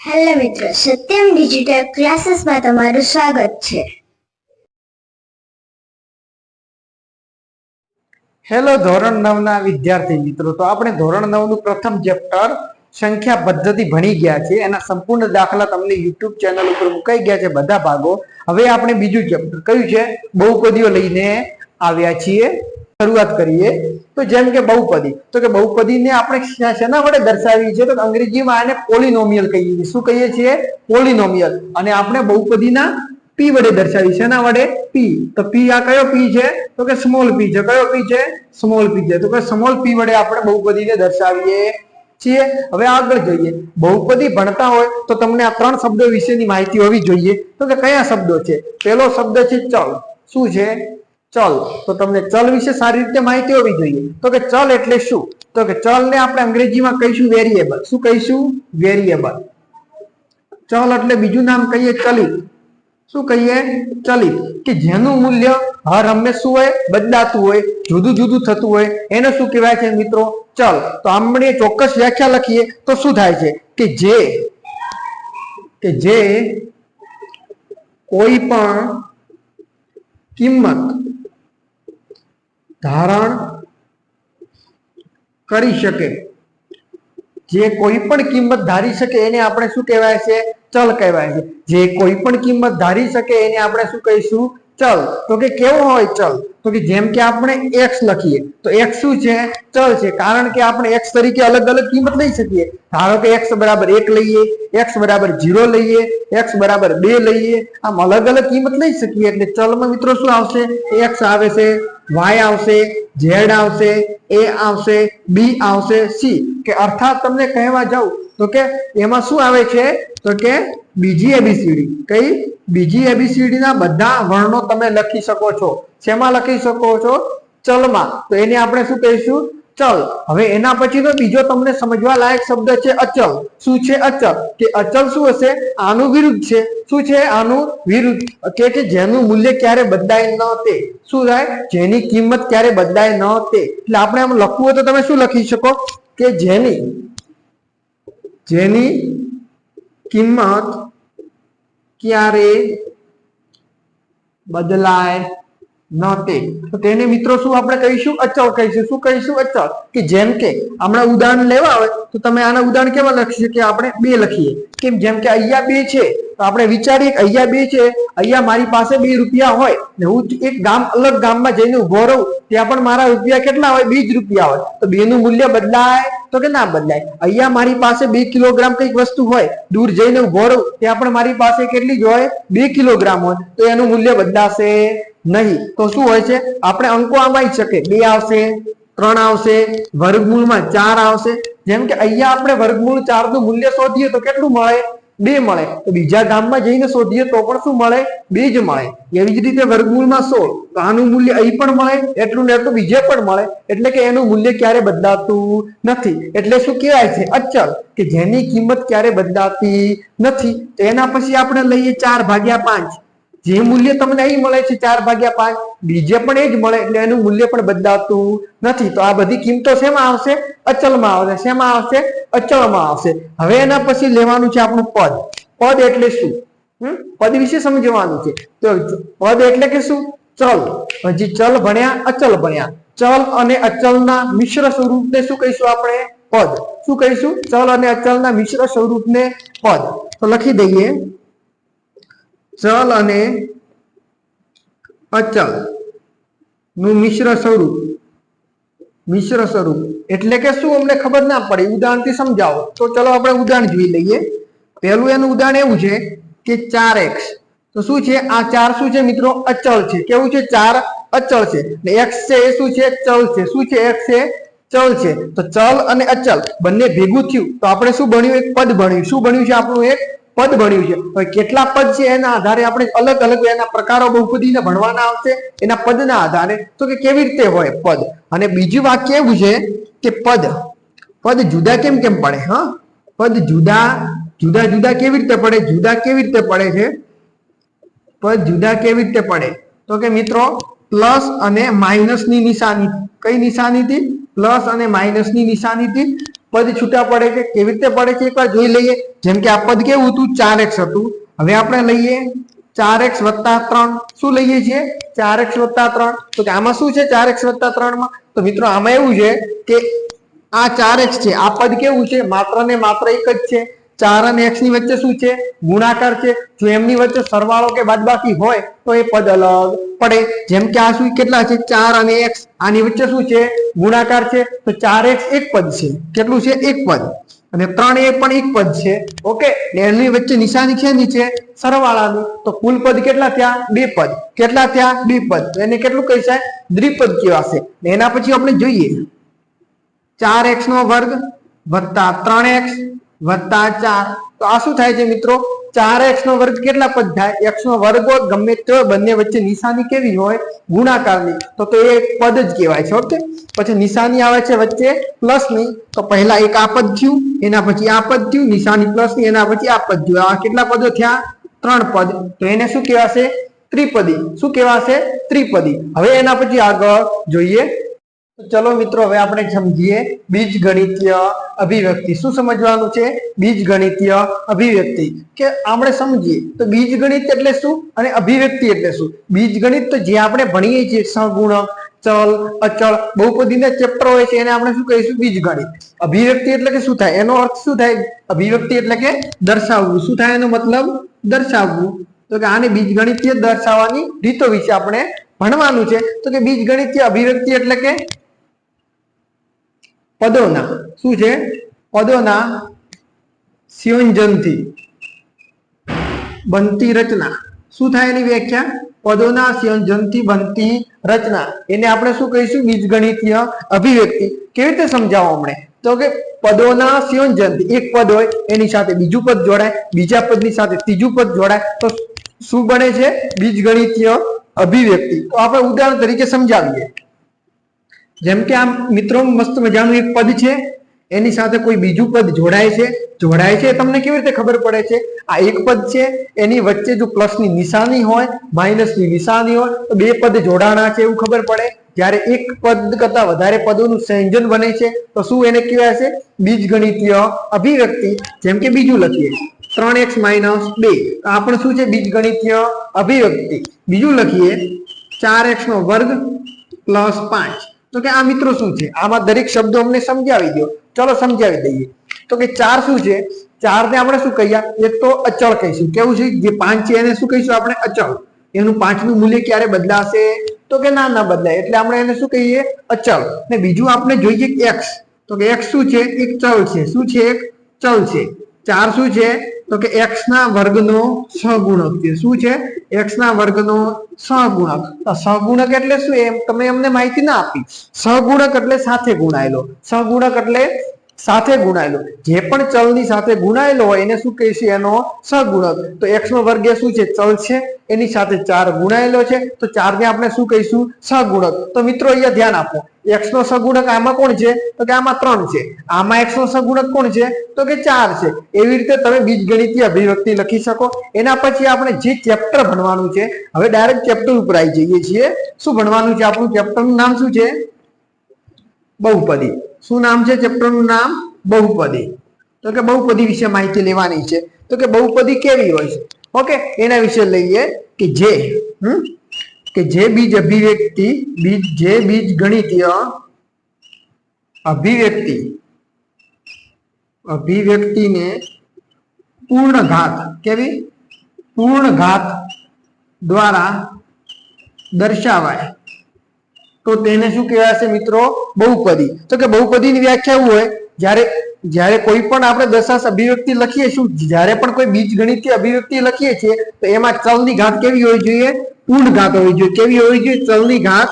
Hello મિત્રો, Satyam digital ક્લાસીસમાં તમારું સ્વાગત છે. હેલો ધોરણ નવના વિદ્યાર્થી મિત્રો, તો આપણે ધોરણ નવનું પ્રથમ ચેપ્ટર સંખ્યા પદ્ધતિ ભણી ગયા છે એના સંપૂર્ણ દાખલા તમને યુટ્યુબ ચેનલ ઉપર મુકાઈ ગયા છે બધા ભાગો. હવે આપણે બીજું ચેપ્ટર, કયું છે? બહુપદીઓ લઈને આવ્યા છીએ, શરૂઆત કરીએ. તો જેમ કે બહુપદી, તો કે બહુપદીને આપણે શેના વડે દર્શાવી છે? તો અંગ્રેજીમાં આને પોલિનોમિયલ કહીએ છીએ. શું કહીએ છીએ? પોલિનોમિયલ. અને આપણે બહુપદીના પી વડે દર્શાવી. શેના વડે? પી. તો પી આ કયો પી છે? તો કે સ્મોલ પી છે. કયો પી છે? સ્મોલ પી છે. તો કે સ્મોલ પી વડે આપણે બહુપદીને દર્શાવીએ છીએ. હવે આગળ જોઈએ. બહુપદી ભણતા હોય તો તમને આ ત્રણ શબ્દો વિશેની માહિતી હોવી જોઈએ. તો કે કયા શબ્દો છે? પહેલો શબ્દ છે ચલ શું છે? ચલ. તો તમને ચલ વિશે સારી રીતે માહિતી હોવી જોઈએ. તો કે ચલ એટલે શું? તો કે ચલ ને આપણે અંગ્રેજીમાં કહીશું વેરિયેબલ શું કહીશું? વેરિયેબલ ચલ એટલે બીજું નામ કહીએ ચલિત. શું કહીએ? ચલિત. કે જેનું મૂલ્ય હર હંમેશ શું હોય, બદલાતું હોય, જુદું જુદું થતું હોય. એને શું કહેવાય છે મિત્રો? ચલ. તો આપણે ચોક્કસ વ્યાખ્યા લખીએ તો શું થાય છે? કે જે કે જે કોઈ પણ કિંમત ધારણ કરી શકે. જે કોઈ પણ કિંમત ધારી શકે એને આપણે શું કહેવાય છે? ચલ કહેવાય છે. જે કોઈ પણ કિંમત ધારી શકે એને આપણે શું કહીશું? ચલ, તો કે કેવો હોય, ચલ. તો કે જેમ કે આપણે x લખીએ, તો x શું છે? ચલ છે. કારણ કે આપણે x તરીકે અલગ અલગ કિંમત લઈ શકીએ. ધારો કે x બરાબર 1 લઈએ, x બરાબર 0 લઈએ, x બરાબર 2 લઈએ, આમ અલગ અલગ કિંમત લઈ શકીએ. એટલે ચલમાં મિત્રો શું આવશે? x આવે છે, y આવશે, z આવશે, a આવશે, b આવશે, c. કે અર્થાત તમને કહેવા જાઉં તો કે એમાં શું આવે છે? તો કે બીજી એબીસીડી કઈ? બીજી એબીસીડી ના બધા વર્ણો તમે લખી શકો છો. શેમાં લખી શકો છો? ચલમાં. તો એને આપણે શું કહીશું? ચલ. હવે એના પછી તો બીજો તમને સમજવા લાયક શબ્દ છે અચલ. શું છે અચલ? કે અચલ શું હશે? આનું વિરુદ્ધ છે. શું છે આનું વિરુદ્ધ? કે કે જેનું મૂલ્ય ક્યારે બદલાય ન તે. શું થાય? જેની કિંમત ક્યારે બદલાય ન તે. એટલે આપણે આમ લખવું હોય તો તમે શું લખી શકો? કે જેની જેની કિંમત ક્યારે બદલાય ન તે તો તેને મિત્રો શું આપણે કહીશું? અચળ કહીશું. શું કહીશું? અચળ. કે જેમ કે હમણાં ઉદાહરણ લેવા હોય તો તમે આના ઉદાહરણ કેવા લખી શકીએ? આપણે બે લખીએ. કેમ? જેમ કે અહીંયા બે છે. તો આપણે વિચારીએ કે અહીંયા બે છે, અહીંયા મારી પાસે બે રૂપિયા હોય ને હું એક ગામ, અલગ ગામમાં જઈને ઊભો રહું, ત્યાં પણ મારા રૂપિયા કેટલા હોય? બે જ રૂપિયા હોય. તો બે નું મૂલ્ય બદલાય તો કે ના બદલાય? અહીંયા મારી પાસે બે કિલોગ્રામ કંઈક વસ્તુ હોય, દૂર જઈને ઊભો રહું, ત્યાં પણ મારી પાસે કેટલી જ હોય? બે કિલોગ્રામ હોય. તો એનું મૂલ્ય બદલાશે નહીં. તો શું હોય છે? આપણે અંકો આમાં શકે બે આવશે, ત્રણ આવશે, વર્ગમૂળમાં ચાર આવશે. જેમ કે અહીંયા આપણે વર્ગમૂળ ચારનું મૂલ્ય શોધીએ તો કેટલું મળે? બે મળે. તો બીજા ગામમાં જઈને શોધીએ તો પણ શું મળે? બે જ મળે. એવી જ રીતે વર્ગમૂળમાં સોળ તો આનું મૂલ્ય અહીં પણ મળે, એટલું ને એટલું બીજે પણ મળે. એટલે કે એનું મૂલ્ય ક્યારે બદલાતું નથી. એટલે શું કહેવાય છે? અચલ કે જેની કિંમત ક્યારે બદલાતી નથી. તો એના પછી આપણે લઈએ ચાર ભાગ્યા પાંચ. જે મૂલ્ય તમને અહીં મળે છે ચાર ભાગ્યા પાંચ, બીજે પણ એ જ મળે એટલે એનું મૂલ્ય પણ બદલાતું નથી. તો આ બધી કિંમતો શેમાં આવશે? અચલમાં આવશે. શેમાં આવશે? અચળમાં આવશે. હવે એના પછી લેવાનું છે આપણું પદ. પદ એટલે શું? પદ વિશે સમજવાનું છે. તો પદ એટલે કે શું? ચલ. હજી ચલ ભણ્યા, અચલ ભણ્યા. ચલ અને અચલના મિશ્ર સ્વરૂપને શું કહીશું આપણે? પદ. શું કહીશું? ચલ અને અચલના મિશ્ર સ્વરૂપને પદ. તો લખી દઈએ. ચલ અને અચલનું મિશ્ર સ્વરૂપ. મિશ્ર સ્વરૂપ. એટલે કે શું અમને ખબર ના પડે? ઉદાહરણથી સમજાવો. તો ચલો આપણે ઉદાહરણ જોઈ લઈએ. પહેલું એનું ઉદાહરણ એવું છે કે ચાર એક્સ. તો શું છે? આ ચાર શું છે મિત્રો? અચળ છે. કેવું છે? ચાર અચળ છે. ને એક્સ છે એ શું છે? ચલ છે. શું છે એક્સ? છે ચલ છે. તો ચલ અને અચલ બંને ભેગું થયું. તો આપણે શું ભણ્યું? એક પદ ભણ્યું. શું ભણ્યું છે આપણું એક? પદ ભણ્યું છે. કેટલા પદ છે એના આધારે આપણે અલગ અલગ એના પ્રકારો બહુપદીને ભણવાના આવશે એના પદના આધારે. તો કે કેવી રીતે હોય પદ? અને બીજું વાક્ય એવું છે કે પદ પદ જુદા કેમ કેમ પડે? હા? પદ જુદા જુદા જુદા કેવી રીતે પડે? જુદા કેવી રીતે પડે છે? પદ જુદા કેવી રીતે પડે? તો કે મિત્રો, પ્લસ અને માઇનસની નિશાની. કઈ નિશાનીથી? પ્લસ અને માઇનસની નિશાનીથી. પદ છૂટા પડે છે, કેવી રીતે પડે છે, એકવાર જોઈ લઈએ. જેમ કે આ પદ કેવું હતું? ચાર એક્સ હતું. હવે આપણે લઈએ ચાર એક્સ વત્તા ત્રણ. શું લઈએ છીએ? ચાર એક્સ વત્તા ત્રણ. તો કે આમાં શું છે ચાર એક્સ વત્તા ત્રણમાં તો મિત્રો આમાં એવું છે કે આ ચાર એક્સ છે. આ પદ કેવું છે? માત્ર ને માત્ર એક જ છે. ચાર અને એક્સની વચ્ચે શું છે? ગુણાકાર છે. જો એમની વચ્ચે સરવાળો કે બાદબાકી હોય, તો એ પદ અલગ પડે. જેમ કે આ શું કેટલા છે? ચાર અને એક્સ આની વચ્ચે શું છે? ગુણાકાર છે. તો ચાર એક્સ એક પદ છે. કેટલું છે? એક પદ. અને ત્રણ એ પણ એક પદ છે. ઓકે? ને એની વચ્ચે નિશાની છે? નીચે સરવાળાની. તો કુલ પદ કેટલા થયા? બે પદ. કેટલા થયા? બે પદ. એને કેટલું કહી શકાય દ્વિપદ કહેવાશે એના પછી આપણે જોઈએ. ચાર એક્સ નો વર્ગ વત્તા ત્રણ એક્સ વત્તા ચાર. તો આ શું થાય છે મિત્રો? ચાર એક્સ નો વર્ગ કેટલા પદ થાય? એક્સ નો વર્ગ હોય, ગમે તે બંને વચ્ચે નિશાની કેવી હોય? ગુણાકારની. તો તો એ પદ જ કહેવાય છે, ઓકે? પછી નિશાની આવે છે વચ્ચે પ્લસની તો પહેલા એક આ પદ થયું, એના પછી આ પદ થયું, નિશાની પ્લસની એના પછી આ પદ થયું. આ કેટલા પદો થયા? ત્રણ પદ. તો એને શું કહેવાશે? ત્રિપદી. શું કહેવાશે? ત્રિપદી. હવે એના પછી આગળ જોઈએ. ચલો મિત્રો, હવે આપણે સમજીએ બીજ ગણિતય અભિવ્યક્તિ. શું સમજવાનું છે? બીજ ગણિતય અભિવ્યક્તિ. કે આપણે સમજીએ તો બીજ ગણિત એટલે શું? અને અભિવ્યક્તિ એટલે શું? બીજ ગણિત તો જે આપણે ભણીએ છીએ સગુણક ચલ, અચળ, બહુપદીના ચેપ્ટર હોય છે, એને આપણે શું કહીશું? બીજ ગણિત અભિવ્યક્તિ એટલે કે શું થાય? એનો અર્થ શું થાય? અભિવ્યક્તિ એટલે કે દર્શાવવું. શું થાય એનો મતલબ? દર્શાવવું. તો કે આને બીજ બીજગણિતીય દર્શાવવાની રીતો વિશે આપણે ભણવાનું છે. તો કે બીજ બીજગણિતીય અભિવ્યક્તિ એટલે કે પદોના, શું છે? પદોના સંયોજનથી બનતી રચના. શું થાય એની વ્યાખ્યા? પદોના સંયોજનથી બનતી રચના. એને આપણે શું કહીશું? બીજગણિતીય અભિવ્યક્તિ. કેવી રીતે સમજાવો આપણે? તો કે પદોના સંયોજનથી એક પદ હોય, એની સાથે બીજું પદ જોડાય, બીજા પદની સાથે ત્રીજું પદ જોડાય, તો શું બને છે? બીજગણિતીય અભિવ્યક્તિ. તો આપણે ઉદાહરણ તરીકે સમજાવીએ. જેમ કે આમ મિત્રો, મસ્ત મજાનું એક પદ છે. એની સાથે કોઈ બીજું પદ જોડાય છે? જોડાય છે તમને કેવી રીતે ખબર પડે છે? આ એક પદ છે. એની વચ્ચે જો પ્લસની નિશાની હોય માઇનસની નિશાની હોય, તો બે પદ જોડાણા છે એવું ખબર પડે. જ્યારે એક પદ કરતા વધારે પદોનું સંયોજન બને છે, તો શું એને કહેવાય છે? બીજગણિતીય અભિવ્યક્તિ. જેમ કે બીજું લખીએ. ત્રણ એક્સ માઇનસ બે. આ પણ શું છે? બીજગણિતીય અભિવ્યક્તિ. બીજું લખીએ. ચાર એક્સ નો વર્ગ પ્લસ પાંચ. તો કે આ મિત્રો શું છે? આમાં દરેક શબ્દો અમને સમજાવી દો. ચલો સમજાવી દઈએ. તો કે ચાર શું છે? ચાર ને આપણે શું કહીએ એક તો અચળ કહીશું. કેવું છે? જે પાંચ છે એને શું કહીશું આપણે? અચળ. એનું પાંચનું મૂલ્ય ક્યારે બદલાશે? તો કે ના ના બદલાય. એટલે આપણે એને શું કહીએ? અચળ. ને બીજું આપણે જોઈએ એક્સ તો કે એક્સ શું છે? એક ચલ છે. શું છે? એક ચલ છે. ચાર શું છે? તો કે એક્સ ના વર્ગનો સહગુણક છે. શું છે? એક્સ ના વર્ગનો સહગુણક. તો સહગુણક એટલે શું? એમ તમે એમને માહિતી ના આપી. સહગુણક એટલે સાથે ગુણાયેલો. સહગુણક એટલે સાથે ગુણાયેલો. જે પણ ચલની સાથે ગુણાયેલો હોય એને શું કહીશું? એનો સહગુણક. તો એક્સ નો વર્ગ શું છે? ચલ છે. એની સાથે ચાર ગુણાયેલો છે. તો ચાર ને આપણે શું કહીશું? સહગુણક. તો મિત્રો અહીંયા ધ્યાન આપો. એક્સ નો સગુણક આમાં કોણ છે? તો કે આમાં ત્રણ છે. આમાં એક્સ નો સગુણક કોણ છે? તો કે ચાર છે. એવી રીતે તમે બીજગણિતીય અભિવ્યક્તિ લખી શકો. એના પછી આપણે જે ચેપ્ટર ભણવાનું છે, હવે ડાયરેક્ટ ચેપ્ટર ઉપર આવી જઈએ છીએ. શું ભણવાનું છે આપણું? ચેપ્ટરનું નામ શું છે? બહુપદી. શું નામ છે ચેપ્ટરનું નામ? બહુપદી. તો કે બહુપદી વિશે માહિતી લેવાની છે. તો કે બહુપદી કેવી હોય છે? ઓકે એના વિશે લઈએ કે જે, હમ? કે જે બીજ અભિવ્યક્તિ, બીજ, જે બીજ ગણિતીય અભિવ્યક્તિ, અભિવ્યક્તિને પૂર્ણ ઘાત કેવી? પૂર્ણ ઘાત દ્વારા દર્શાવાય. તો તેને શું કહેવાશે મિત્રો? બહુપદી. તો કે બહુપદીની વ્યાખ્યા એવું હોય? જ્યારે જ્યારે કોઈ પણ આપણે દશાંશ અભિવ્યક્તિ લખીએ શું જ્યારે પણ કોઈ બીજગણિતીય અભિવ્યક્તિ લખીએ છીએ, તો એમાં ચલની ઘાત કેવી હોવી જોઈએ? પૂર્ણ ઘાત હોવી જોઈએ. કેવી હોવી જોઈએ? ચલની ઘાત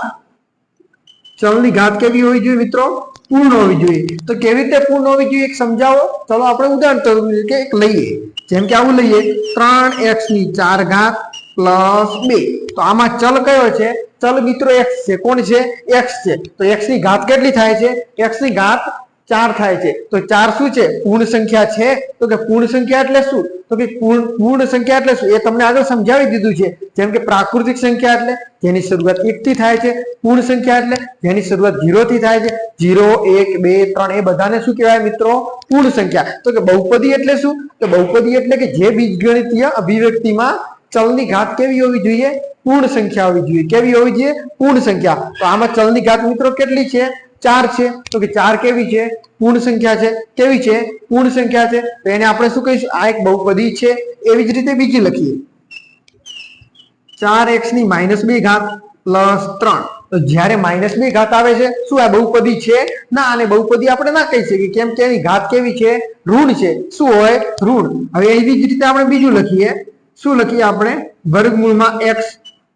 ચલની ઘાત કેવી હોવી જોઈએ મિત્રો? પૂર્ણ હોવી જોઈએ. તો કેવી રીતે પૂર્ણ હોવી જોઈએ? સમજાવો. ચલો, આપણે ઉદાહરણ તરીકે એક લઈએ. જેમ કે આવું લઈએ. ત્રણ એક્સની ચાર ઘાત પ્લસ બે. તો આમાં ચલ કયો છે? ચલ મિત્રો એક્સ છે. કોણ છે? એક્સ છે. તો એક્સની ઘાત કેટલી થાય છે? એક્સની ઘાત ચાર થાય છે. તો ચાર શું છે? પૂર્ણ સંખ્યા છે. તો કે પૂર્ણ સંખ્યા એટલે શું? તો કે પૂર્ણ પૂર્ણ સંખ્યા એટલે શું? એ તમને આગળ સમજાવી દીધું છે. જેમ કે પ્રાકૃતિક સંખ્યા એટલે જેની શરૂઆત એક થી થાય છે. પૂર્ણ સંખ્યા એટલે જેની શરૂઆતથી થાય છે. ઝીરો, એક, બે, ત્રણ એ બધાને શું કહેવાય મિત્રો? પૂર્ણ સંખ્યા. તો કે બહુપદી એટલે શું? તો બહુપદી એટલે કે જે બીજગણિતીય અભિવ્યક્તિમાં ચલની ઘાત કેવી હોવી જોઈએ? પૂર્ણ સંખ્યા હોવી જોઈએ. કેવી હોવી જોઈએ? પૂર્ણ સંખ્યા. તો આમાં ચલની ઘાત મિત્રો કેટલી છે? ચાર છે. તો કે ચાર કેવી છે? પૂર્ણ સંખ્યા છે. કેવી છે? પૂર્ણ સંખ્યા છે. તો એને આપણે શું કહીશું? આ એક બહુપદી છે. એવી જ રીતે બીજી લખીએ. ચાર એક્સની માઇનસ બે ઘાત પ્લસ ત્રણ. તો જ્યારે માઇનસ બે ઘાત આવે છે, શું આ બહુપદી છે? ના, અને બહુપદી આપણે ના કહી શકીએ. કેમ કે એની ઘાત કેવી છે? ઋણ છે. શું હોય? ઋણ. હવે એવી જ રીતે આપણે બીજું લખીએ. શું લખીએ આપણે? વર્ગમૂળમાં એક્સ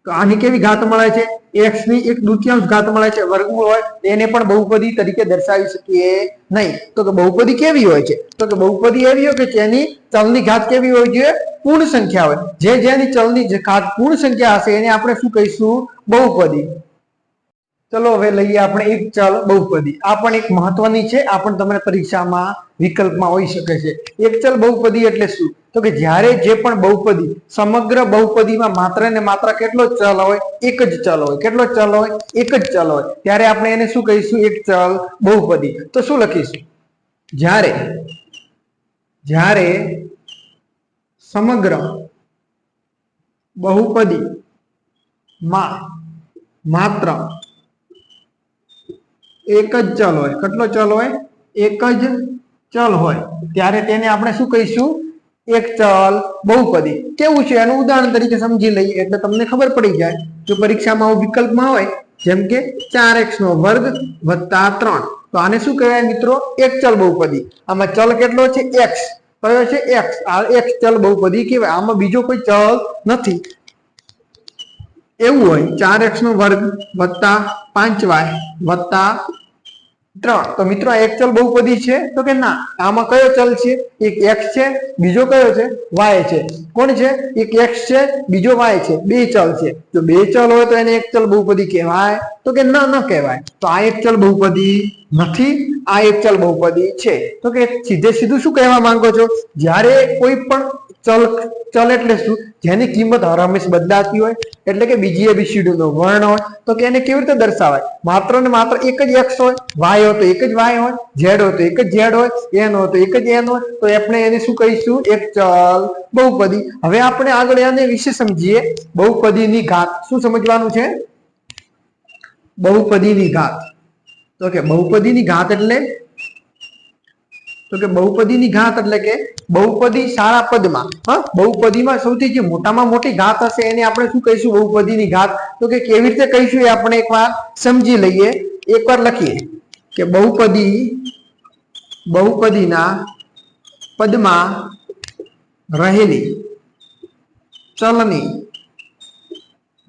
તો આની કેવી ઘાત મળે છે? એક્સની એક દુત્યાંશ ઘાત મળે છે વર્ગમૂળ હોય એને પણ બહુપદી તરીકે દર્શાવી શકીએ નહીં. તો કે બહુપદી કેવી હોય છે? તો કે બહુપદી એવી હોય કે જેની ચલની ઘાત કેવી હોય જોઈએ? પૂર્ણ સંખ્યા હોય. જે જેની ચલની ઘાત પૂર્ણ સંખ્યા હશે, એને આપણે શું કહીશું? બહુપદી. ચલો, હવે લઈએ આપણે એક ચલ બહુપદી. આ પણ એક મહત્વની છે. આ પણ તમને પરીક્ષામાં વિકલ્પમાં હોઈ શકે છે. એક ચલ બહુપદી એટલે શું? તો કે જ્યારે જે પણ બહુપદી, સમગ્ર બહુપદીમાં માત્ર ને માત્ર કેટલો ચલ હોય? એક જ ચલ હોય. કેટલો ચલ હોય? એક જ ચલ હોય. ત્યારે આપણે એને શું કહીશું? એક ચલ બહુપદી. તો શું લખીશું? જ્યારે જ્યારે સમગ્ર બહુપદી માં માત્ર એક જ ચલ હોય. કેટલો ચલ હોય? એક જ ચલ હોય. ત્યારે તેને આપણે શું કહીશું? એક ચલ બહુપદી. કેવું છે? એનું ઉદાહરણ તરીકે સમજી લઈએ એટલે તમને ખબર પડી જાય જો પરીક્ષામાં આવું વિકલ્પમાં હોય, જેમ કે ચાર એક્સ નો વર્ગ વત્તા ત્રણ. તો આને શું કહેવાય મિત્રો? એક ચલ બહુપદી. આમાં ચલ કેટલો છે? એક્સ. કયો છે? એક્સ. આ એક્સ ચલ બહુપદી કહેવાય. આમાં બીજો કોઈ ચલ નથી. એવું હોય, ચાર એક્સ નો વર્ગ વત્તા પાંચ વાય વત્તા ત્રણ. તો મિત્રો એક ચલ બહુપદી છે. તો કે ના, આમાં કયો ચલ છે? એક એક્સ છે, બીજો કયો છે? વાય છે. કોણ છે? એક એક્સ છે, બીજો વાય છે. બે ચલ છે. જો બે ચલ હોય તો એને એક ચલ બહુપદી કહેવાય. તો કે ના, ન કહેવાય. તો આ એક ચલ બહુપદી નથી, આ એક ચલ બહુપદી છે. તો કે સીધે સીધું શું કહેવા માંગો છો? જ્યારે કોઈ પણ ચલ ચલ એટલે શું? જેની કિંમત હરમેશ બદલાતી હોય, એટલે કે બીજી એબીસીડી નો વર્ણ હોય, તો કે એને કેવી રીતે દર્શાવાય? માત્ર ને માત્ર એક જ એક્સ હોય વાય હોય તો એક જ વાય હોય ઝેડ હોય તો એક જ ઝેડ હોય એન હોય તો એક જ એન હોય, તો આપણે એને શું કહીશું? એક ચલ બહુપદી. હવે આપણે આગળ એને વિશે સમજીએ. બહુપદીની ઘાત. શું સમજવાનું છે? બહુપદીની ઘાત. તો કે બહુપદીની ઘાત એટલે તો કે બહુપદીની ઘાત એટલે કે બહુપદી સારા પદમાં. હા, બહુપદીમાં સૌથી જે મોટામાં મોટી ઘાત હશે એને આપણે શું કહીશું? બહુપદીની ઘાત. તો કે કેવી રીતે કહીશું એ આપણે એકવાર સમજી લઈએ. એકવાર લખીએ. કે બહુપદી, બહુપદીના પદમાં રહેલી ચલની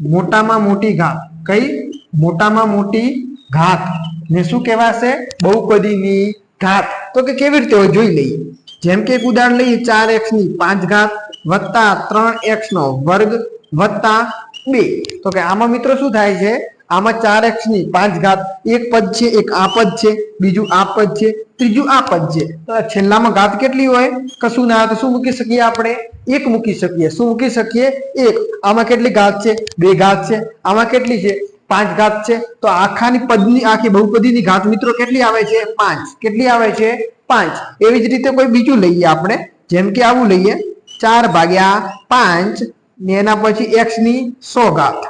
મોટામાં મોટી ઘાત. કઈ? મોટામાં મોટી ઘાત. ને શું કહેવાશે? બહુપદીની ઘાત. તો કે કેવી રીતે હોય જોઈ લઈએ. જેમ કે એક ઉદાહરણ લઈએ, ચાર એક્સની પાંચ ઘાત વત્તા ત્રણ એક્સ નો વર્ગ વત્તા બે. તો કે આમાં મિત્રો શું થાય છે? આમાં ચાર એક્સની પાંચ ઘાત એક પદ છે, એક આ પદ છે, બીજું આ પદ છે, ત્રીજું આ પદ છે. તો છેલ્લામાં ઘાત કેટલી હોય? કશું ના તો શું મૂકી શકીએ આપણે? એક મૂકી શકીએ. શું મૂકી શકીએ? એક. આમાં કેટલી ઘાત છે? બે ઘાત છે. આમાં કેટલી છે? પાંચ ઘાત છે, તો આખાની પદની, આખી બહુપદીની ઘાત મિત્રો કેટલી આવે છે? પાંચ. કેટલી આવે છે? પાંચ. એવી જ રીતે કોઈ બીજું લઈએ આપણે. જેમ કે આવું લઈએ. ચાર ભાગ્યા પાંચ, ને એના પછી એક્સની સો ઘાત.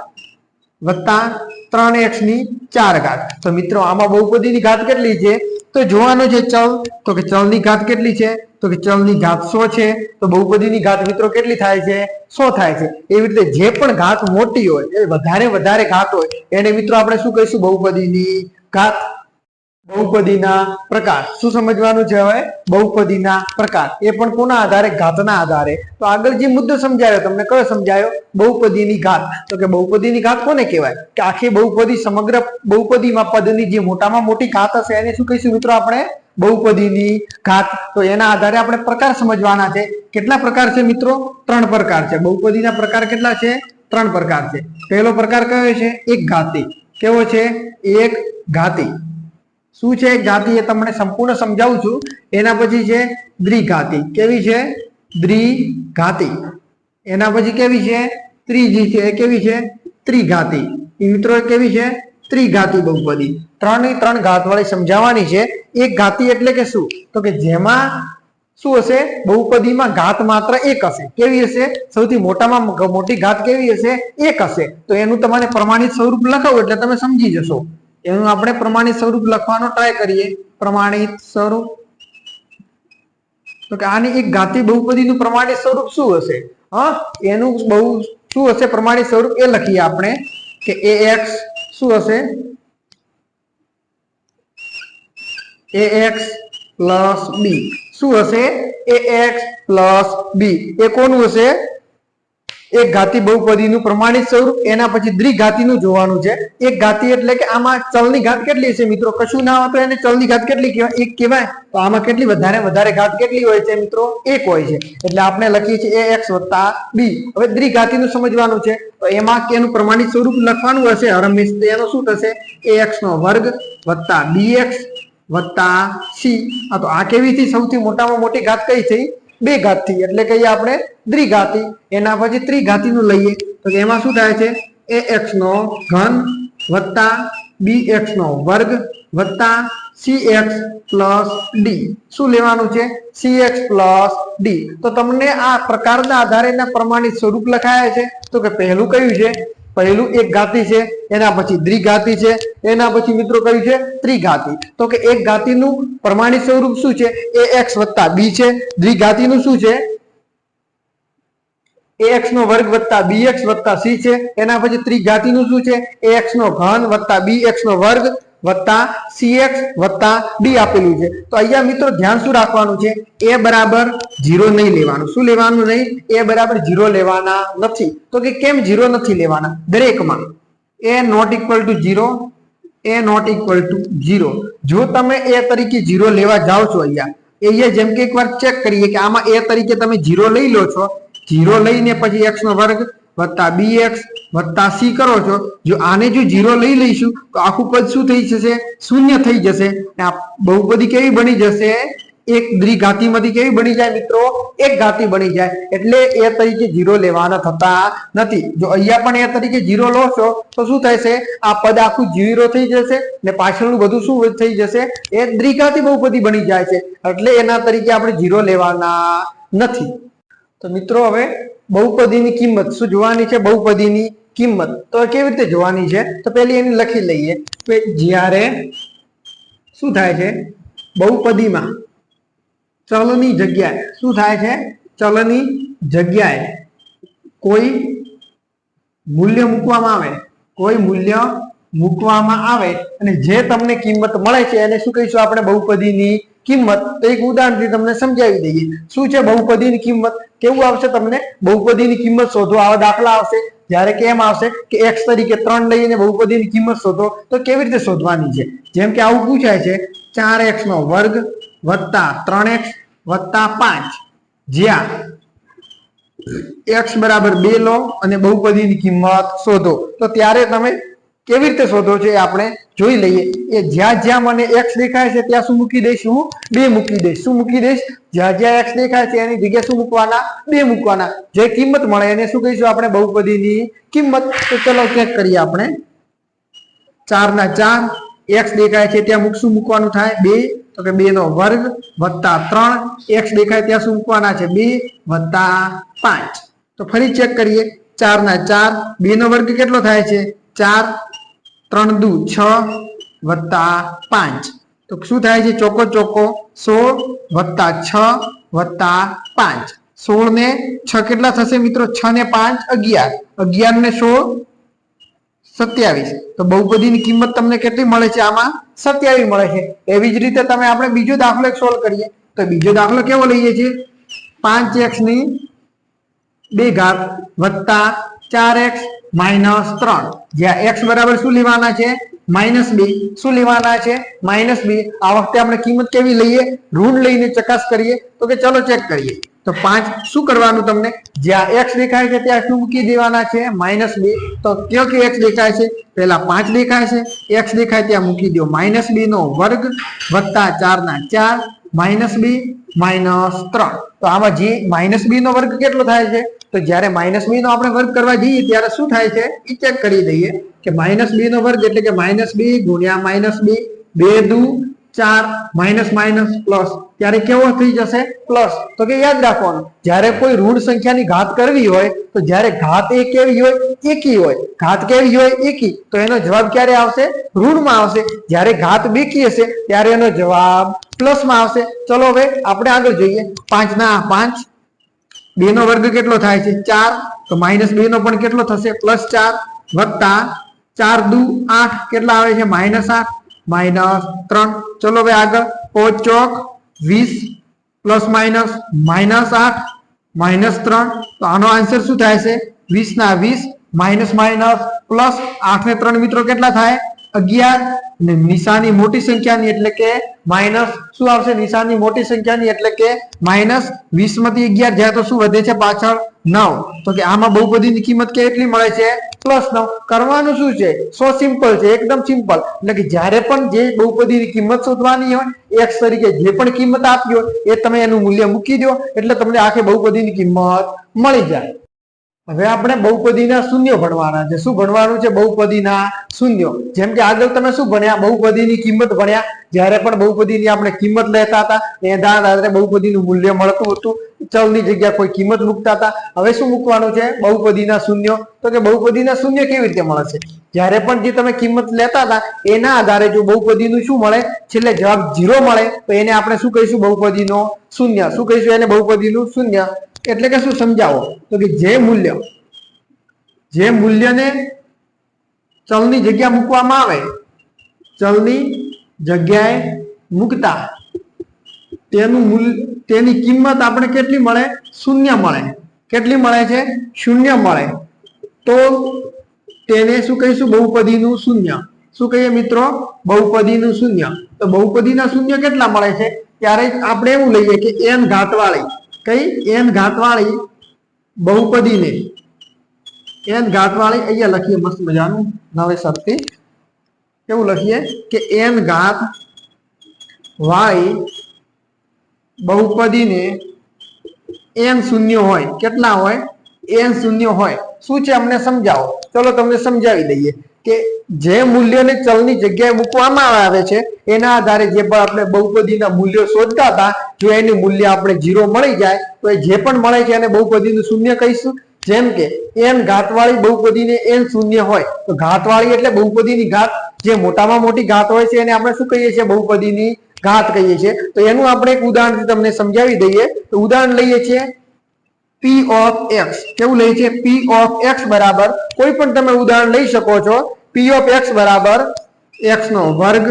વત્તા ત્રણ એક્સની ચાર ઘાત. તો મિત્રો, આમાં બહુપદીની ઘાત કેટલી છે? તો જોવાનું છે ચલ, તો કે ચલની ઘાત કેટલી છે? તો કે ચલની ઘાત સો છે, તો બહુપદીની ઘાત મિત્રો કેટલી થાય છે? સો થાય છે. એવી રીતે જે પણ ઘાત મોટી હોય વધારે વધારે ઘાત હોય, એને મિત્રો આપણે શું કહીશું? બહુપદીની ઘાત. બહુપદીના પ્રકાર. શું સમજવાનું છે હવે? બહુપદીના પ્રકાર. એ પણ કોના આધારે? ઘાતના આધારે. તો આગળ જે મુદ્દો સમજાયો, તમને કયો સમજાયો? બહુપદીની ઘાત. તો કે બહુપદીની ઘાત કોને કહેવાય? કે આખી બહુપદી સમગ્ર બહુપદીમાં પદની જે મોટામાં મોટી ઘાત હશે, એને શું કહીશું મિત્રો આપણે? બહુપદીની ઘાત. તો એના આધારે આપણે પ્રકાર સમજવાના છે. કેટલા પ્રકાર છે મિત્રો? ત્રણ પ્રકાર છે. બહુપદીના પ્રકાર કેટલા છે? ત્રણ પ્રકાર છે. પહેલો પ્રકાર કયો છે? એક ઘાતી. કેવો છે? એક ઘાતી. શું છે ઘાતી એ તમને સંપૂર્ણ સમજાવું છું. એના પછી છે દ્વિઘાતી. કેવી છે? દ્વિઘાતી. એના પછી કેવી છે? ત્રીજી છે. એ કેવી છે? ત્રિઘાતી. એ મિત્રો કેવી છે? ત્રિઘાતી બહુપદી. ત્રણ ત્રણ ઘાત વાળી સમજાવવાની છે. એક ઘાતી એટલે કે શું? તો કે જેમાં શું હશે? બહુપદીમાં ઘાત માત્ર એક હશે. કેવી હશે? સૌથી મોટામાં મોટી ઘાત કેવી હશે? એક હશે. તો એનું તમારે પ્રમાણિત સ્વરૂપ લખાવો એટલે તમે સમજી જશો. એનું આપણે પ્રમાણિત સ્વરૂપ લખવાનો ટ્રાય કરીએ. પ્રમાણિત સ્વરૂપ. તો કે આની એક ઘાતી બહુપદીનું પ્રમાણિત સ્વરૂપ શું હશે? હા, એનું બહુ શું હશે? પ્રમાણિત સ્વરૂપ એ લખીએ આપણે કે એ એક્સ શું હશે? એ એક્સ પ્લસ બી શું હશે? એ એક્સ પ્લસ બી એ કોનું હશે? એક ઘાતી બહુપદીનું પ્રમાણિત સ્વરૂપ, એના પછી દ્વિઘાતીનું જોવાનું છે. એક ઘાતી એટલે કે આમાં ચલની ઘાત કેટલી છે મિત્રો? કશું ના તો એને ચલની ઘાત કેટલી કહેવાય? એક કહેવાય. તો આમાં કેટલી વધારે વધારે ઘાત કેટલી હોય છે મિત્રો? એક હોય છે. એટલે આપણે લખીએ છીએ એ એક્સ વત્તા બી. હવે દ્વિઘાતીનું સમજવાનું છે. તો એમાં એનું પ્રમાણિત સ્વરૂપ લખવાનું હશે. હરમેશ એનો શું થશે? એ એક્સ નો વર્ગ વત્તા બી એક્સ વત્તા સી. આ તો આ કેવી થી સૌથી મોટામાં મોટી ઘાત કઈ થઈ બે ઘાતથી એટલે કહીએ આપણે દ્વિઘાતી. એના પછી ત્રિઘાતી નું લઈએ. તો એમાં શું થાય છે? એ એક્સ નો ઘન વત્તા બી એક્સ નો વર્ગ વત્તા સી એક્સ પ્લસ ડી. શું લેવાનું છે? C X plus D. તો તમને આ પ્રકારના આધારે પ્રમાણિત સ્વરૂપ લખાયા છે. તો કે પહેલું કયું છે? પહેલું એક ઘાતી છે, એના પછી દ્વિઘાતી છે, એના પછી મિત્રો કયું છે ત્રિઘાતી તો કે એક ઘાતીનું પ્રમાણિત સ્વરૂપ શું છે? એ એક્સ વત્તા બી છે. દ્વિઘાતીનું શું છે? એક્સ નો વર્ગ વત્તા બી એક્સ વત્તા સી છે. એના પછી ત્રિઘાતીનું શું છે? એ એક્સ નો ઘન વત્તા બી એક્સ નો વર્ગ વત્તા સી એક્સ વત્તા ડી આપેલું છે. તો અહીંયા મિત્રો ધ્યાન શું રાખવાનું છે? એ બરાબર જીરો નહીં લેવાનું. શું લેવાનું નહીં? એ બરાબર જીરો લેવાના નથી. તો કે કેમ જીરો નથી લેવાના? દરેકમાં. A not equal to zero a not equal to zero જો તમે એ તરીકે જીરો લેવા જાઓ છો અહીંયા અહીંયા જેમ કે એકવાર ચેક કરીએ કે આમાં એ તરીકે તમે જીરો લઈ લો છો. જીરો લઈને પછી એક્સ નો વર્ગ વત્તા બી એક્સ વત્તા સી કરો છો. જો આને જો જીરો લઈ લઈશું, તો આખું પદ શું થઈ જશે? શૂન્ય થઈ જશે. આ બહુપદી કેવી બની જશે? એક દ્વિઘાતીમાંથી કેવી બની જાય મિત્રો? એક ઘાતી બની જાય. એટલે એ તરીકે જીરો લેવાના થતા નથી. જો અહીંયા પણ એ તરીકે જીરો લો છો તો શું થશે? આ પદ આખું જીરો થઈ જશે ને પાછળનું બધું શું થઈ જશે? એ દ્વિઘાતી બહુપદી બની જાય છે. એટલે એના તરીકે આપણે જીરો લેવાના નથી. તો મિત્રો હવે બહુપદીની કિંમત. શું જોવાની છે બહુપદીની કિંમત? તો કેવી રીતે જોવાની છે? તો પેલી એની લખી લઈએ કે જ્યારે શું થાય છે? બહુપદીમાં ચલની જગ્યાએ. શું થાય છે? ચલની જગ્યાએ કોઈ મૂલ્ય મૂકવામાં આવે. કોઈ મૂલ્ય મૂકવામાં આવે. અને જે તમને કિંમત મળે છે એને શું કહીશું આપણે? બહુપદીની કિંમત. તો એક ઉદાહરણથી તમને સમજાવી દઈએ. શું છે બહુપદીની કિંમત? કેવું આવશે તમને? બહુપદીની કિંમત શોધો. આવા દાખલા આવશે. જ્યારે કેમ આવશે કે એક્સ તરીકે ત્રણ લઈને બહુપદીની કિંમત શોધો, તો કેવી રીતે શોધવાની છે? જેમ કે આવું પૂછાય છે, ચાર એક્સ નો વર્ગ વત્તા ત્રણ એક્સ વત્તા પાંચ. જ્યાં એક્સ બરાબર બે લો અને બહુપદીની કિંમત શોધો. તો ત્યારે તમે કેવી રીતે શોધો છો આપણે જોઈ લઈએ. એ જ્યાં જ્યાં મને એક્સ દેખાય છે ત્યાં શું મૂકી દઈશ હું? બે મૂકી દઈશ. શું મૂકી દઈશ? જ્યાં જ્યાં એક્સ દેખાય છે એની જગ્યાએ શું મૂકવાના? બે મૂકવાના. જે કિંમત મળે એને શું કહીશું આપણે? બહુપદીની કિંમત. તો ચલો ચેક કરીએ આપણે. ચાર ના ચાર. એક્સ દેખાય છે ત્યાં મૂક શું મૂકવાનું થાય? બે. તો કે બે નો વર્ગ વત્તા ત્રણ. એક્સ દેખાય ત્યાં શું મૂકવાના છે? બે વત્તા પાંચ. તો ફરી ચેક કરીએ. ચાર ના ચાર. બે નો વર્ગ કેટલો થાય છે? ચાર. ત્રણ દુ છ વત્તા પાંચ. તો શું થાય છે? ચોકો ચોકો સોળ વત્તા છ વત્તા પાંચ. સોળ ને છ કેટલા થશે મિત્રો? છ ને પાંચ અગિયાર. અગિયાર ને સોળ સત્યાવીસ. તો બહુપદીની કિંમત તમને કેટલી મળે છે આમાં? સત્યાવીસ મળે છે. એવી જ રીતે તમે આપણે બીજો દાખલો એક સોલ્વ કરીએ. તો બીજો દાખલો કેવો લઈએ છીએ? પાંચ એક્સની બે ઘાત વત્તા ચાર એક્સ માઇનસ ત્રણ. જ્યાં એક્સ બરાબર શું લેવાના છે? Minus b. શું લેવાના છે? Minus b. આ વખતે આપણે કિંમત કેવી લઈએ? ઋણ લઈને ચકાસ કરીએ. તો કે ચલો ચેક કરીએ. તો પાંચ શું કરવાનું તમને? જ્યાં એક્સ દેખાય છે ત્યાં શું મૂકી દેવાના છે? Minus B. તો કયો કે એક્સ દેખાય છે? પહેલા પાંચ દેખાય છે. એક્સ દેખાય ત્યાં મૂકી દો માઇનસ બી નો વર્ગ વત્તા ચાર ના ચાર. માઇનસ બી, માઇનસ ત્રણ. તો આમાં જે માઇનસ બી નો વર્ગ કેટલો થાય છે? તો જ્યારે માઇનસ બી નો આપણે વર્ગ કરવા જઈએ, ત્યારે શું થાય છે? એ ચેક કરી દઈએ કે માઇનસ બી નો વર્ગ એટલે કે માઇનસ બી ગુણ્યા માઇનસ બી. બે દુ ચાર માઇનસ માઇનસ પ્લસ ત્યારે કેવો થઈ જશે? પ્લસ તો કે યાદ રાખવાનું, જ્યારે કોઈ ઋણ સંખ્યાની ઘાત કરવી હોય, તો જ્યારે ઘાત એ કેવી હોય? એકી હોય. ઘાત કેવી હોય? એકી. તો એનો જવાબ ક્યારે આવશે? ઋણમાં આવશે. જ્યારે ઘાત બેકી હશે, ત્યારે એનો જવાબ પ્લસમાં આવશે. ચલો હવે આપણે આગળ જોઈએ. પાંચ ના પાંચ. બે નો વર્ગ કેટલો થાય છે? ચાર. તો માઇનસ બે નો પણ કેટલો થશે? પ્લસ ચાર વત્તા ચાર દુ આઠ. કેટલા આવે છે? માઇનસ આઠ. માઇનસ ત્રણ. ચલો હવે આગળ. પોચ ચોક, વીસ, પ્લસ માઇનસ માઇનસ આઠ માઇનસ ત્રણ. તો આનો આન્સર શું થાય છે? વીસ ના વીસ માઇનસ માઇનસ પ્લસ આઠ ને ત્રણ મિત્રો કેટલા થાય? અગિયાર અને નિશાની મોટી સંખ્યાની એટલે કે માઇનસ શું આવશે? નિશાની મોટી સંખ્યાની એટલે કે માઇનસ વીસમાંથી અગિયાર. જાય તો શું વધે છે? પાછળ નવ. તો કે આમાં બહુપદીની કિંમત કેટલી મળે છે? પ્લસ નવ. કરવાનું શું છે? સો સિમ્પલ છે. એકદમ સિમ્પલ એટલે કે જ્યારે પણ જે બહુપદીની કિંમત શોધવાની હોય એક્સ તરીકે જે પણ કિંમત આપી હોય, એ તમે એનું મૂલ્ય મૂકી દો. એટલે તમને આખી બહુપદીની કિંમત મળી જાય. હવે આપણે બહુપદીના શૂન્ય ભણવાના છે. શું ભણવાનું છે? બહુપદીના શૂન્ય. જેમ કે આગળ તમે શું ભણ્યા? બહુપદીની કિંમત ભણ્યા. જ્યારે પણ બહુપદીની આપણે કિંમત લેતા હતા એના આધારે બહુપદીનું મૂલ્ય મળતું હતું. ચલની જગ્યા કોઈ કિંમત મૂકતા હતા. હવે શું મૂકવાનું છે? બહુપદીના શૂન્ય. તો કે બહુપદીના શૂન્ય કેવી રીતે મળશે જ્યારે પણ જે તમે કિંમત લેતા હતા, એના આધારે જો બહુપદીનું શું મળે? છેલ્લે જવાબ ઝીરો મળે. તો એને આપણે શું કહીશું? બહુપદીનો શૂન્ય. શું કહીશું? એને બહુપદીનું શૂન્ય. એટલે કે શું સમજાવો? તો કે જે મૂલ્ય, જે મૂલ્યને ચલની જગ્યા મૂકવામાં આવે, ચલની જગ્યાએ મૂકતા, તેનું મૂલ્ય, તેની કિંમત આપણે કેટલી મળે? શૂન્ય મળે. કેટલી મળે છે? શૂન્ય મળે. તો તેને શું કહીશું? બહુપદીનું શૂન્ય. શું કહીએ મિત્રો? બહુપદીનું શૂન્ય. તો બહુપદીના શૂન્ય કેટલા મળે છે? ત્યારે આપણે એવું લઈએ કે એન ઘાતવાળી. કઈ? એન ઘાતવાળી બહુપદીને. એન ઘાતવાળી અહીંયા લખીએ મસ્ત મજાનું. નવેસરથી કેવું લખીએ? કે એન ઘાત વાળી બહુપદીને એન શૂન્ય હોય. કેટલા હોય? એન શૂન્ય હોય. શું છે? અમને સમજાવો. ચલો તમને સમજાવી દઈએ. કે જે મૂલ્યને ચલની જગ્યાએ મૂકવામાં આવે છે, એના આધારે જે પણ આપણે બહુપદીના મૂલ્યો શોધતા હતા, જો એનું મૂલ્ય આપણે જીરો મળી જાય, તો એ જે પણ મળે છે એને બહુપદીનું શૂન્ય કહીશું. જેમ કે એન ઘાતવાળી બહુપદીને એન શૂન્ય હોય, તો ઘાતવાળી એટલે બહુપદીની ઘાત. જે મોટામાં મોટી ઘાત હોય છે એને આપણે શું કહીએ છીએ? બહુપદીની ઘાત કહીએ છીએ. તો એનું આપણે એક ઉદાહરણ તમને સમજાવી દઈએ. તો ઉદાહરણ લઈએ છીએ. પી ઓફ એક્સ કેવું લઈ છે? પી ઓફ એક્સ બરાબર. કોઈ પણ તમે ઉદાહરણ લઈ શકો છો. પી ઓફ એક્સ બરાબર એક્સ નો વર્ગ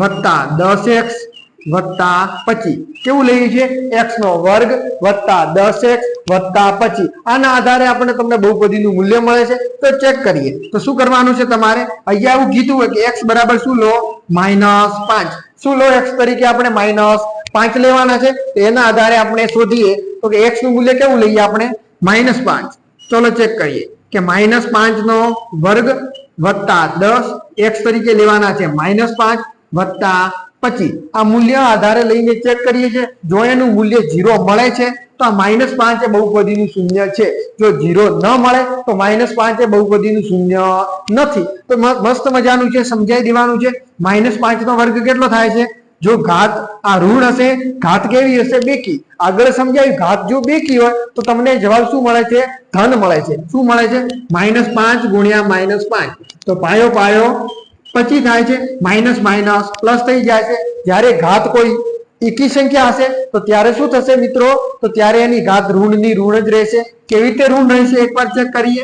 વત્તા દસ એક્સ વત્તા પચી. કેવું લઈએ છીએ? એક્સ નો વર્ગ વત્તા દસ એક્સ વત્તા પચી. આના આધારે આપણે તમને બહુપદીનું મૂલ્ય મળે છે. તો ચેક કરીએ. તો શું કરવાનું છે તમારે? અહીંયા એવું કીધું હોય કે એક્સ બરાબર શું લો? માઇનસ પાંચ. શું લો એક્સ તરીકે આપણે? માઇનસ પાંચ લેવાના છે એના આધારે આપણે શોધીએ, તો કે એક્સનું મૂલ્ય કેવું લઈએ આપણે? માઇનસ પાંચ. ચલો ચેક કરીએ, કે માઇનસ પાંચ નો વર્ગ વત્તા દસ એક્સ તરીકે લેવાના છે માઇનસ પાંચ વત્તા પચીસ. આ મૂલ્ય આધારે લઈને ચેક કરીએ છીએ, જો એનું મૂલ્ય ઝીરો મળે છે, તો આ માઇનસ પાંચ એ બહુપદીનું શૂન્ય છે. જો ઝીરો ન મળે, તો માઇનસ પાંચ એ બહુપદીનું શૂન્ય નથી. તો મસ્ત મજાનું છે, સમજાઈ દેવાનું છે. માઇનસ પાંચ નો વર્ગ કેટલો થાય છે? જો ઘાત આ ઋણ હશે, ઘાત કેવી હશે બેકી? આગળ સમજાયું, ઘાત જો બેકી હોય, તો તમને જવાબ શું મળે છે? ધન મળે છે. શું મળે છે? માઇનસ પાંચ ગુણ્યા માઇનસ પાંચ. તો પાયો પાયો પચી થાય છે, માઇનસ માઇનસ પ્લસ થઈ જાય છે. જ્યારે ઘાત કોઈ એકી સંખ્યા હશે, તો ત્યારે શું થશે મિત્રો? તો ત્યારે એની ઘાત ઋણની ઋણ જ રહેશે. કેવી રીતે ઋણ રહેશે? એકવાર ચેક કરીએ.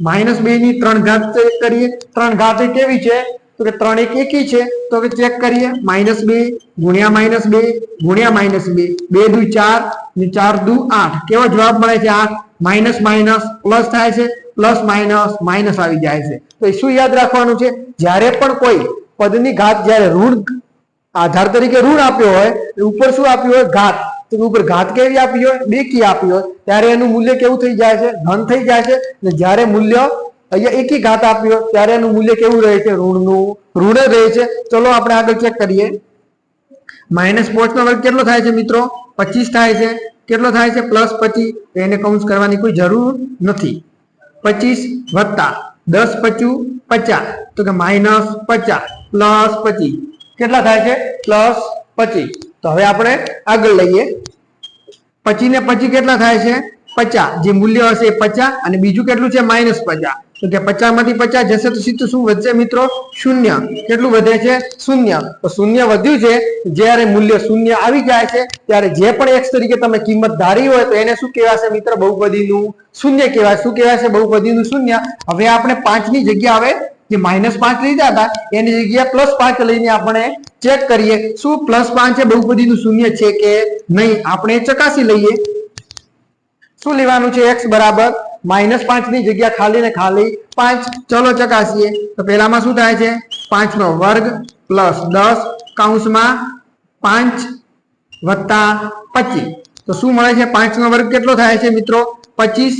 માઇનસ બે ની ત્રણ ઘાત ચેક કરીએ. ત્રણ ઘાત કેવી છે? તો કે ત્રણ એક એકી છે, તો હવે ચેક કરીએ. માઇનસ બે, ગુણ્યા માઇનસ બે, ગુણ્યા માઇનસ બે. બે દુ ચાર, ને ચાર દુ આઠ. કેવો જવાબ મળે છે આઠ માઇનસ માઇનસ પ્લસ થાય છે, પ્લસ માઇનસ માઇનસ આવી જાય છે. તો શું યાદ રાખવાનું છે? જ્યારે પણ કોઈ પદની ઘાત જ્યારે ઋણ આધાર તરીકે ઋણ આપ્યો હોય ઉપર શું આપ્યું હોય? ઘાત. તો ઉપર ઘાત કેવી આપી હોય? બે કી આપી હોય. ત્યારે એનું મૂલ્ય કેવું થઈ જાય છે? ધન થઈ જાય છે. ને જ્યારે મૂલ્ય અહીંયા એકી ઘાત આપ્યો. ત્યારે એનું મૂલ્ય કેવું રહે છે? ઋણનું. ઋણ રહે છે. ચલો આપણે આગળ ચેક કરીએ. માઇનસ પોચ નો વર્ગ કેટલો થાય છે મિત્રો? પચીસ થાય છે. કેટલો થાય છે? પ્લસ પચીસ. એને કૌંસ કરવાની કોઈ જરૂર નથી. પચીસ વત્તા દસ પચું પચાસ. તો કે માઇનસ પચાસ. પ્લસ પચીસ. કેટલા થાય છે? પ્લસ પચીસ. તો હવે આપણે આગળ લઈએ. પચી ને પચી કેટલા થાય છે? પચાસ. જે મૂલ્ય હશે એ પચાસ અને બીજું કેટલું છે? માઇનસ પચાસ. તો કે પચાસમાંથી પચાસ જશે તો સીધું શું વધશે મિત્રો? શૂન્ય. કેટલું વધે છે? શૂન્ય. તો શૂન્ય વધ્યું છે. જ્યારે મૂલ્ય શૂન્ય આવી જાય છે, ત્યારે જે પણ એક્સ તરીકે તમે કિંમત ધારી હોય તો એને શું કહેવાશે મિત્ર? બહુપદીનું શૂન્ય કહેવાય. શું કહેવાશે? બહુપદીનું શૂન્ય. હવે આપણે પાંચની જગ્યા હવે જે માઇનસ પાંચ લીધા હતા, એની જગ્યા પ્લસ પાંચ લઈને આપણે ચેક કરીએ. શું પ્લસ પાંચ છે? બહુપદીનું શૂન્ય છે કે નહીં? આપણે ચકાસી લઈએ. શું લેવાનું છે? એક્સ બરાબર માઇનસ પાંચની જગ્યા ખાલી ને ખાલી પાંચ. ચલો ચકાસીએ. તો પેલામાં શું થાય છે? પાંચ નો વર્ગ પ્લસ દસ કાઉન્સમાં પાંચ વત્તા પચીસ. તો શું મળે છે? પાંચ નો વર્ગ કેટલો થાય છે મિત્રો? પચીસ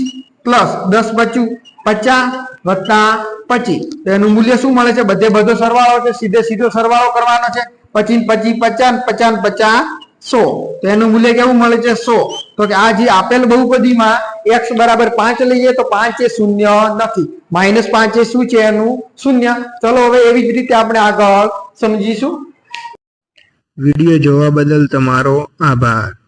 પ્લસ દસ પચું પચાસ વત્તા પચીસ. તો એનું મૂલ્ય શું મળે છે? બધે બધો સરવાળો છે. સીધે સીધો સરવાળો કરવાનો છે. પચીસ પચીસ પચાસ પચાસ પચાસ સો. તો એનું મૂલ્ય કેવું મળે છે? સો. તો કે આ જે આપેલ બહુપદીમાં એક્સ બરાબર પાંચ લઈએ તો પાંચ એ શૂન્ય નથી. માઇનસ પાંચ એ શું છે એનું? શૂન્ય. ચલો હવે એવી જ રીતે આપણે આગળ સમજીશું. વીડિયો જોવા બદલ તમારો આભાર.